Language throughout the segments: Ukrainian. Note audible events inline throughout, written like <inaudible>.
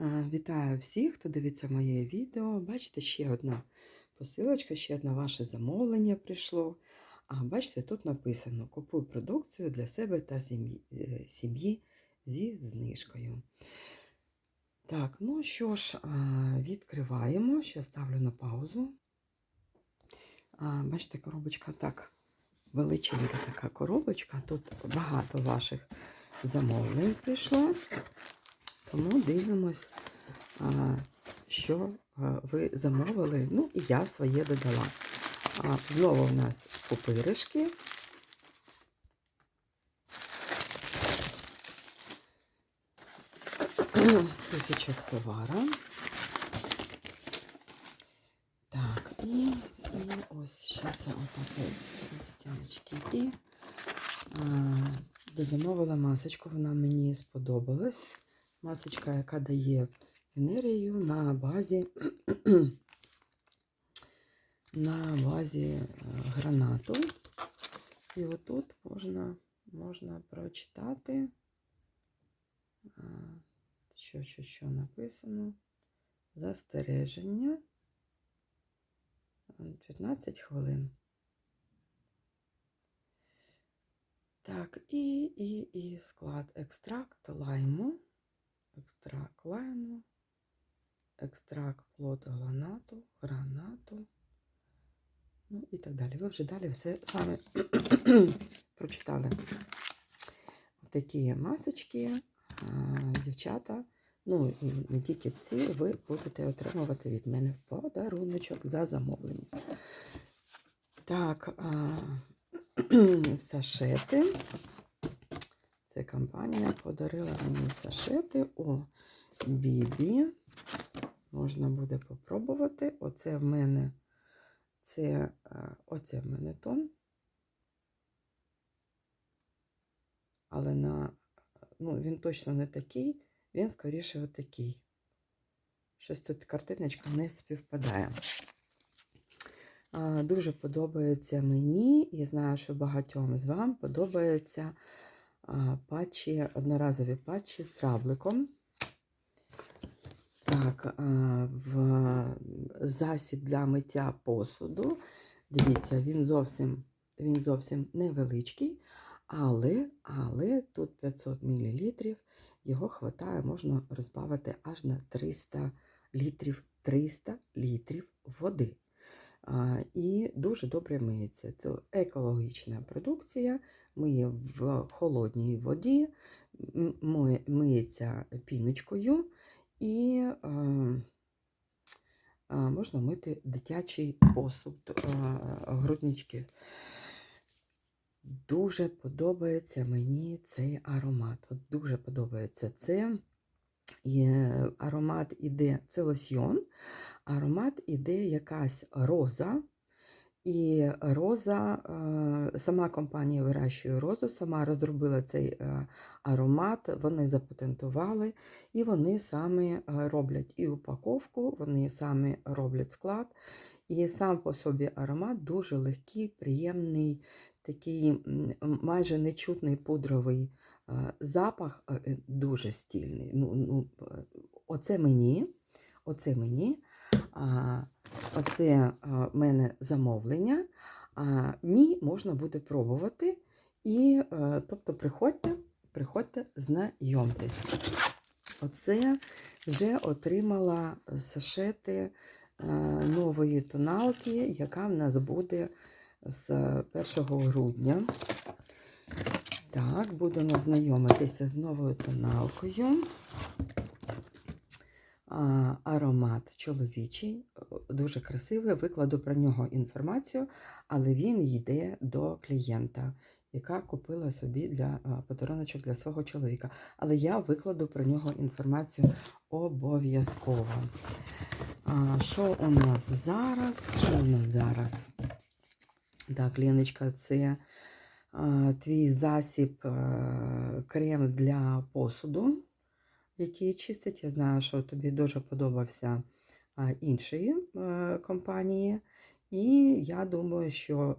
Вітаю всіх, хто дивиться моє відео. Бачите, ще одна посилочка, ще одне ваше замовлення прийшло. А бачите, тут написано: купуй продукцію для себе та сім'ї е, зі знижкою. Так, ну що ж, відкриваємо. Ще ставлю на паузу. Бачите, коробочка так, величенька така коробочка. Тут багато ваших замовлень прийшло. Тому дивимось, що ви замовили. Ну, і я своє додала. Знову у нас пупиришки. <clears throat> Списочок товара. Так, і, і ось ще це отакі стіночки. І а, дозамовила масочку, вона мені сподобалась. Масочка, яка дає енергію на базі <clears throat> на базі е, гранату. І отут можна, можна прочитати, е, що, що, що написано. Застереження. 15 хвилин. Так, і, і, і склад екстракт лайму, екстракт лайму, екстракт плоду гранату, гранату, ну і так далі. Ви вже далі все саме <clears throat> прочитали. Такі масочки, дівчата. Ну і не тільки ці, ви будете отримувати від мене в подаруночок за замовлення. Так, а, <clears throat> сашети. Це компанія подарила мені сашети. О, Бібі. Можна буде попробувати. Оце в мене це, оце в мене тон. Але на, ну, він точно не такий, він скоріше отакий. Щось тут картиночка не співпадає. Дуже подобається мені, і знаю, що багатьом з вам подобаються патчі, одноразові патчі з равликом. Так, в засіб для миття посуду. Дивіться, він зовсім він зовсім невеличкий, але але тут 500 мл, його хватає, можна розбавити аж на 300 літрів 300 літрів води. І дуже добре миється. Це екологічна продукція, миє в холодній воді, миється піночкою і а, а, можна мити дитячий посуд, груднички. Дуже подобається мені цей аромат. От Дуже подобається це. І аромат іде, це лосьйон, аромат іде якась роза. І роза, сама компанія вирощує розу, сама розробила цей аромат, вони запатентували, і вони самі роблять і упаковку, вони самі роблять склад. І сам по собі аромат дуже легкий, приємний, такий майже нечутний пудровий запах, дуже стільний. Ну, ну, Оце мені, оце мені, оце в мене замовлення. А мій можна буде пробувати. І, тобто, приходьте, приходьте, знайомтесь. Оце вже отримала сашети нової тоналки, яка в нас буде з 1 грудня. Так, будемо знайомитися з новою тоналкою. Аромат чоловічий, дуже красивий. Викладу про нього інформацію, але він йде до клієнта, яка купила собі для подаруночок для свого чоловіка. Але я викладу про нього інформацію обов'язково. Що у нас зараз? Що у нас зараз? Так, Леночка, це а, твій засіб крем для посуду, який чистить. Я знаю, що тобі дуже подобався іншої компанії. І я думаю, що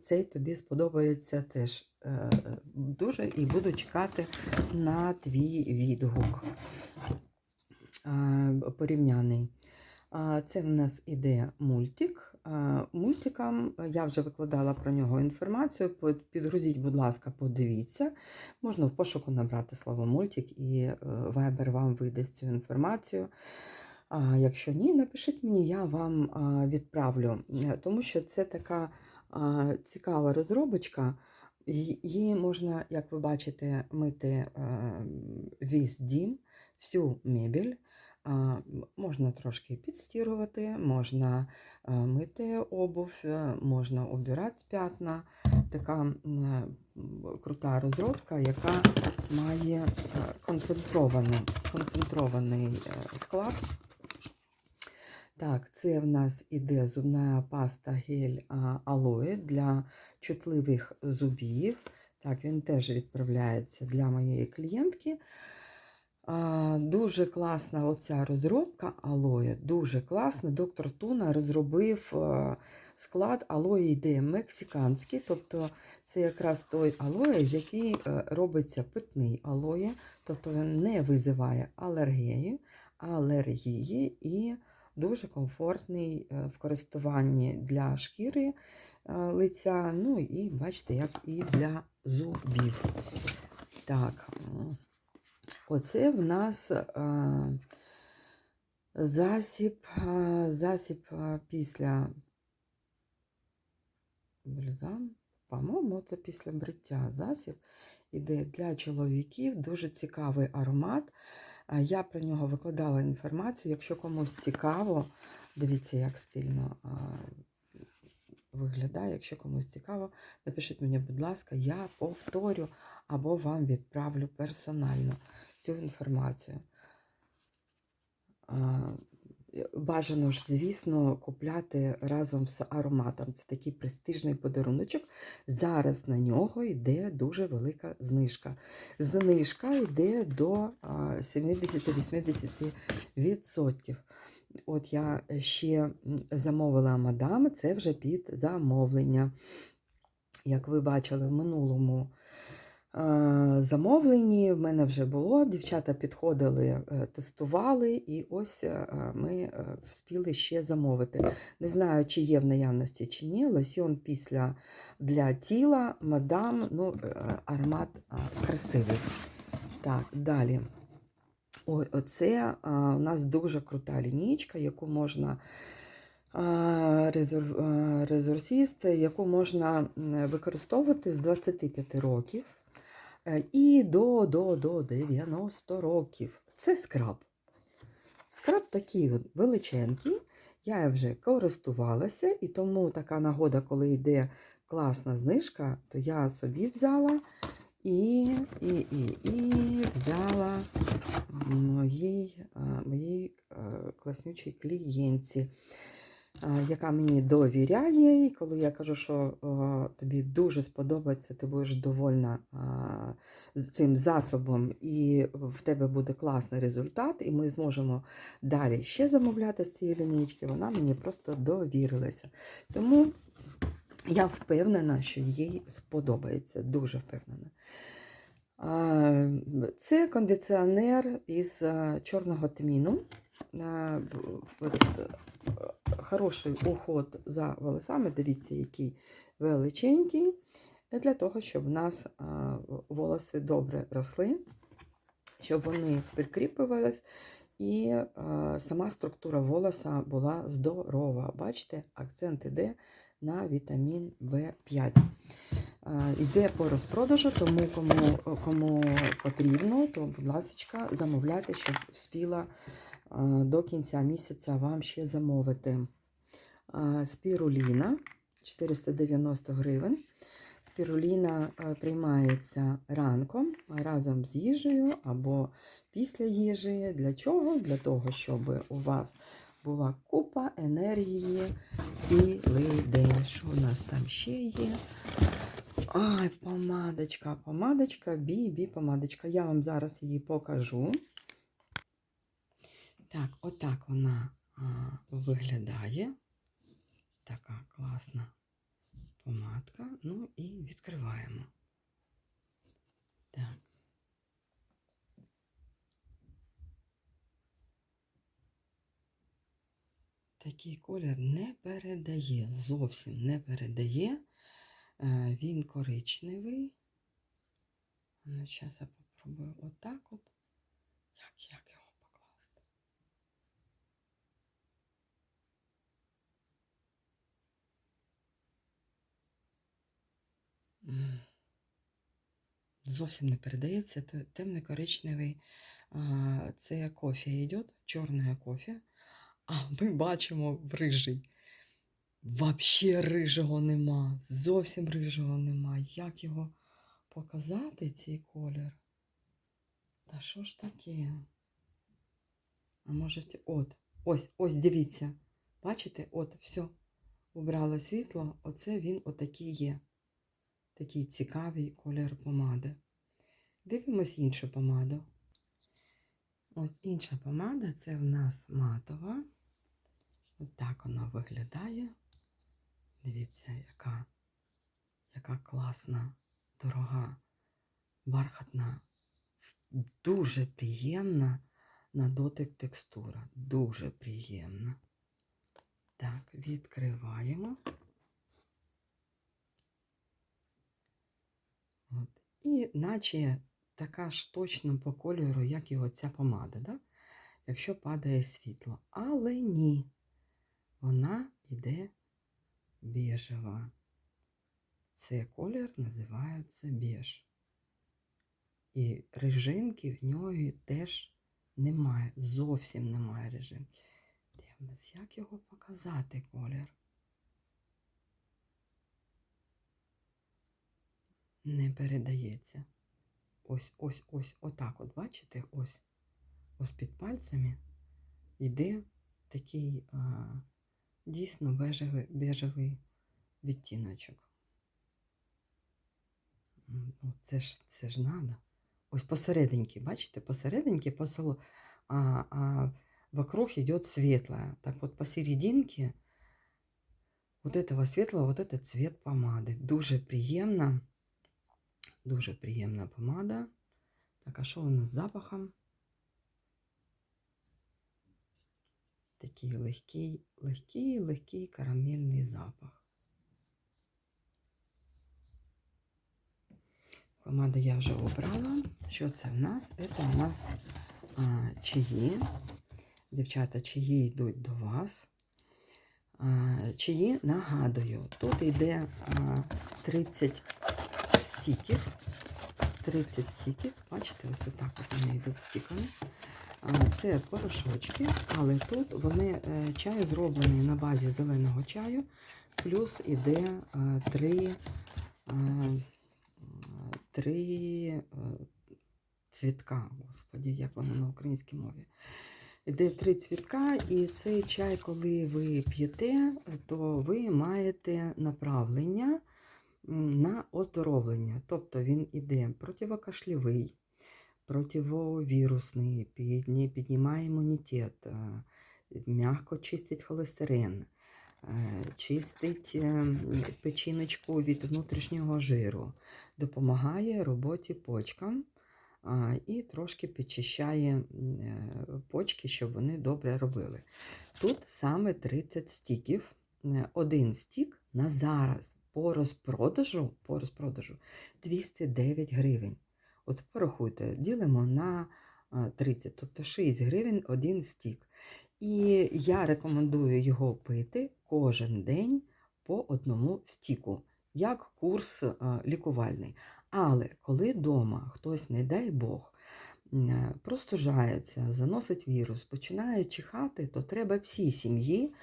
цей тобі сподобається теж дуже і буду чекати на твій відгук. порівняний. Це в нас іде мультик. А, Мультикам я вже викладала про нього інформацію. Підгрузіть, будь ласка, подивіться. Можна в пошуку набрати слово мультик, і е, Viber вам видасть цю інформацію. А якщо ні, напишіть мені, я вам відправлю, Е, тому що це така цікава розробочка. Її можна, як ви бачите, мити е, весь дім, всю мебель. Можна трошки підстірувати, можна е, мити обув, е, можна обирати п'ятна. Така м, крута розробка, яка має концентрований, концентрований склад. Так, це в нас іде зубна паста гель алоє для чутливих зубів. Так, він теж відправляється для моєї клієнтки. Дуже класна оця розробка алоє, дуже класна. Доктор Туна розробив е, склад алоє йде мексиканський, тобто це якраз той алоє, з який е, робиться питний алоє, тобто він не визиває алергії, алергії і дуже комфортний е, в користуванні для шкіри лиця. Ну і бачите, як і для зубів. Так, оце в нас е, засіб, е, засіб е, після бальзам. По-моєму, це після бриття засіб іде для чоловіків. Дуже цікавий аромат. Я про нього викладала інформацію. Якщо комусь цікаво, дивіться, як стильно виглядає. Якщо комусь цікаво, напишіть мені, будь ласка, я повторю або вам відправлю персонально цю інформацію. Бажано ж, звісно, купляти разом з ароматом. Це такий престижний подаруночок. Зараз на нього йде дуже велика знижка. Знижка йде до 70-80%. От я ще замовила мадам, це вже під замовлення. Як ви бачили в минулому е, замовленні, в мене вже було, дівчата підходили, е, тестували, і ось е, ми вспіли ще замовити. Не знаю, чи є в наявності, чи ні. Лосьон після для тіла, мадам, ну, аромат красивий. Так, далі. Ой, оце а, у нас дуже крута лінійка, яку можна резорсіст, яку можна використовувати з 25 років і до, до, до 90 років. Це скраб. Скраб такий величенький. Я вже користувалася, і тому така нагода, коли йде класна знижка, то я собі взяла і, і, і, і взяла моїй, моїй класнючій клієнтці, яка мені довіряє. І коли я кажу, що а, тобі дуже сподобається, ти будеш довольна а, цим засобом, і в тебе буде класний результат, і ми зможемо далі ще замовляти з цієї лінійки, вона мені просто довірилася. Тому я впевнена, що їй сподобається, дуже впевнена. Це кондиціонер із чорного тміну. От, е, Хороший уход за волосами. Дивіться, який величенький, для того, щоб в нас волоси добре росли, щоб вони підкріплювались, і е, сама структура волоса була здорова. Бачите, акцент іде на вітамін В5. Е, Йде по розпродажу, тому кому, кому потрібно, то, будь ласка, замовляйте, щоб вспіла е, до кінця місяця вам ще замовити. Спіруліна 490 гривень. Спіруліна приймається ранком разом з їжею або після їжі. Для чого? Для того, щоб у вас була купа енергії цілий день. Що у нас там ще є? Ай, помадочка, помадочка, бі-бі, помадочка. Я вам зараз її покажу. Так, отак вона а, виглядає. Така класна помадка. Ну і відкриваємо. Так. такий колір не передає, зовсім не передає. Е, Він коричневий. Ну, зараз я попробую отак от. Як, як Зовсім не передається. Те- Темно-коричневий. Це кофе йде, чорне кофе. А ми бачимо рижий. Вообще рижого нема. Зовсім рижого нема. Як його показати, цей колір? Та що ж таке? А може, ті- от, ось, ось, дивіться. Бачите, от, все. Убрала світло, оце він отакий є. Такий цікавий колір помади. Дивимось іншу помаду. Ось інша помада це в нас матова. Ось так вона виглядає. Дивіться, яка, яка класна, дорога, бархатна, дуже приємна на дотик текстура. Дуже приємна. Так, відкриваємо. От. І наче така ж точно по кольору, як і оця помада, да? якщо падає світло. Але ні, вона йде біжева. Цей колір називається біж. І режимки в нього теж немає, зовсім немає режимки. Дивимось, як його показати колір. Не передається. Ось, ось, ось, отак от, бачите, ось, ось під пальцями йде такий а, дійсно бежевий, бежевий відтіночок. М, Ну, це ж, це ж надо. Ось посерединки, бачите, посерединки посол... а, а вокруг идет светлое. Так вот посерединке вот этого светлого, вот этот цвет помады. Дуже приємна, дуже приємна помада. Так, а що у нас з запахом? Такий легкий, легкий, легкий карамельний запах. Помада я вже обрала. Що це в нас? Це у нас а, чаї. Дівчата, чаї йдуть до вас. А, чаї нагадую, тут йде а, 30 стіків. 30 стіків. Бачите, ось отак от вони йдуть стіками. Це порошочки, але тут вони е, чай зроблені на базі зеленого чаю, плюс іде е, три, е, три цвітка. Господі, як воно на українській мові. Іде три цвітка, і цей чай, коли ви п'єте, то ви маєте направлення на оздоровлення. Тобто він іде противокашлівий, противовірусний, піднімає імунітет, е, м'яко чистить холестерин, е, чистить е, печіночку від внутрішнього жиру, допомагає роботі почкам і трошки підчищає почки, щоб вони добре робили. Тут саме 30 стіків. Один стік на зараз по розпродажу, по розпродажу 209 гривень. От порахуйте, ділимо на 30, тобто 6 гривень один стік. І я рекомендую його пити кожен день по одному стіку, як курс лікувальний. Але коли вдома хтось, не дай Бог, е, простужається, заносить вірус, починає чихати, то треба всій сім'ї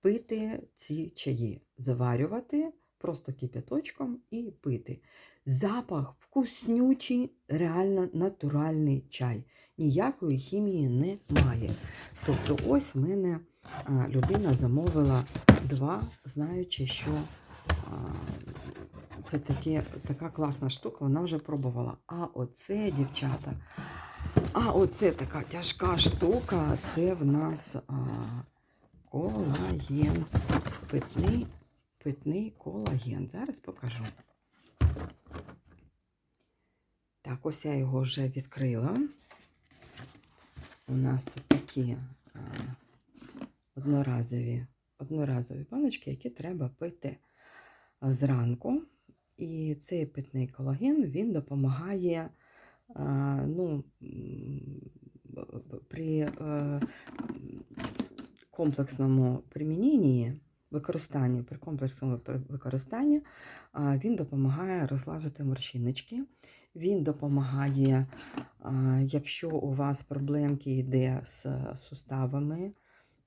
пити ці чаї, заварювати просто кипяточком і пити. Запах вкуснючий, реально натуральний чай. Ніякої хімії немає. Тобто, ось в мене людина замовила два, знаючи, що це таке, така класна штука, вона вже пробувала. А оце, дівчата, а оце така тяжка штука, це в нас а, колаген. Питний, питний колаген. Зараз покажу. Так, ось я його вже відкрила. У нас тут такі а, одноразові, одноразові баночки, які треба пити зранку. І цей питний колаген він допомагає а, ну, б- б- при е, комплексному приміненні, використанні, при комплексному використанні він допомагає розлазити морщиночки. Він допомагає, якщо у вас проблемки йде з суставами,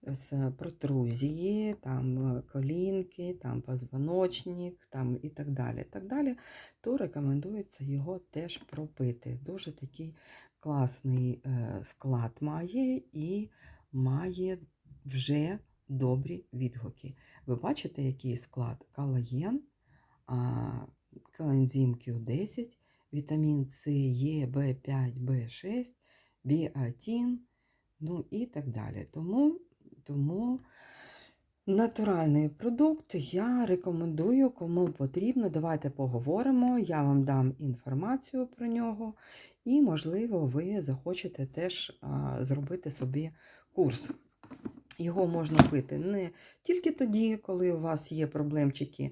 з протрузії, там е, колінки, там позвоночник, там і так далі, так далі, то рекомендується його теж пропити. Дуже такий класний е, склад має і має вже добрі відгуки. Ви бачите, який склад? Колаген, а, коензим Q10, вітамін С, Е, В5, В6, біотин, ну і так далі. Тому, тому натуральний продукт я рекомендую, кому потрібно. Давайте поговоримо. Я вам дам інформацію про нього, і, можливо, ви захочете теж зробити собі курс. Його можна пити не тільки тоді, коли у вас є проблемчики,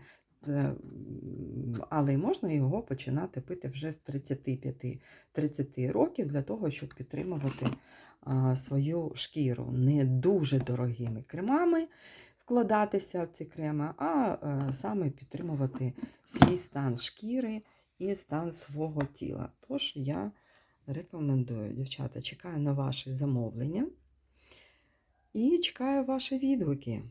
але й можна його починати пити вже з 35-30 років для того, щоб підтримувати свою шкіру не дуже дорогими кремами, вкладатися в ці креми, а е, саме підтримувати свій стан шкіри і стан свого тіла. Тож я рекомендую, дівчата, чекаю на ваші замовлення. І чекаю ваші відгуки.